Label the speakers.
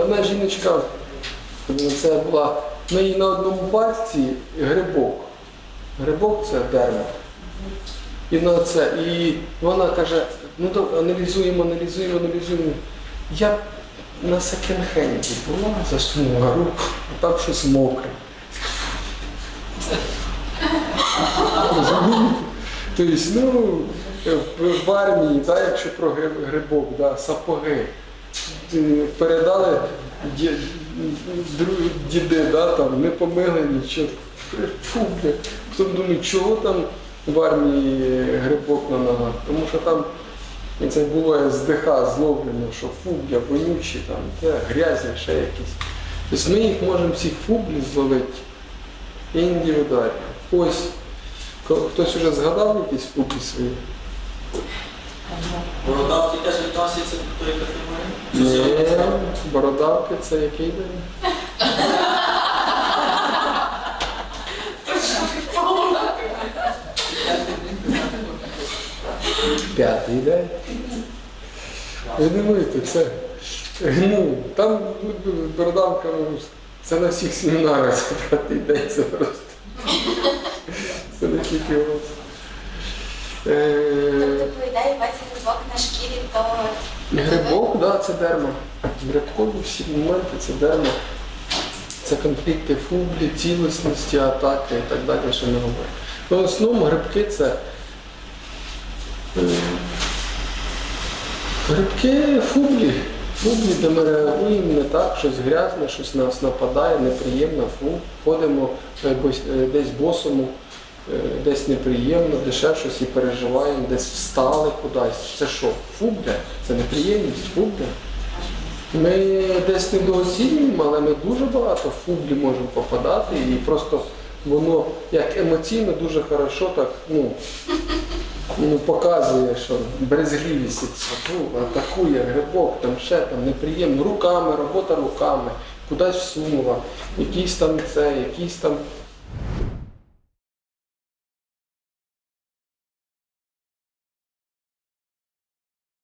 Speaker 1: одна жіночка, це була, в неї на одному пальці грибок. Грибок це дерма. І на це. І вона каже, ну то аналізуємо, аналізуємо, аналізуємо. Я на секонд-хенді була, засунула руку, а там щось мокре. Тобто, ну, в, армії, да, якщо про грибок, да, сапоги, передали ді- діди, да, там, не помили нічого. Фу. Потім думаю, чого там в армії грибок на ногах? Тому що там і це було з ДХ зловлено, що фубля, вонючі, там, те, грязні, ще якісь. Тобто ми їх можемо всіх фублів зловити індивідуально. Ось хтось вже згадав якісь фублі свої?
Speaker 2: Бородавки теж відносяться до тої категорії?
Speaker 1: Ні, бородавки це який день? П'ятий день. Ви думаєте, це ну, там бородавка, це на всіх семінарах це п'ятий день, це просто. Це не тільки у вас. Е,
Speaker 3: Тобто, по ідеї, грибок на шкірі, то
Speaker 1: Грибок, да, це дерма. Грибкові всі моменти це дерма. Це конфлікти фублі, цілісності, атаки і так далі, що ми говоримо. Ну, в основному грибки це. е, Грибки фублі. Фублі, де ми реагуємо не так, щось грязне, щось нас нападає, неприємно, фу. Ходимо е, десь босому, десь неприємно, де ще щось і переживаємо, десь встали кудись. Це що? Фубля? Це неприємність, фубля. Ми десь недооцінюємо, але ми дуже багато в фублі можемо попадати і просто воно як емоційно дуже хорошо так, ну, ну, показує, що брезгливість, атакує грибок, там ще там неприємно, руками, робота руками, кудись всунула, якісь там це, якісь там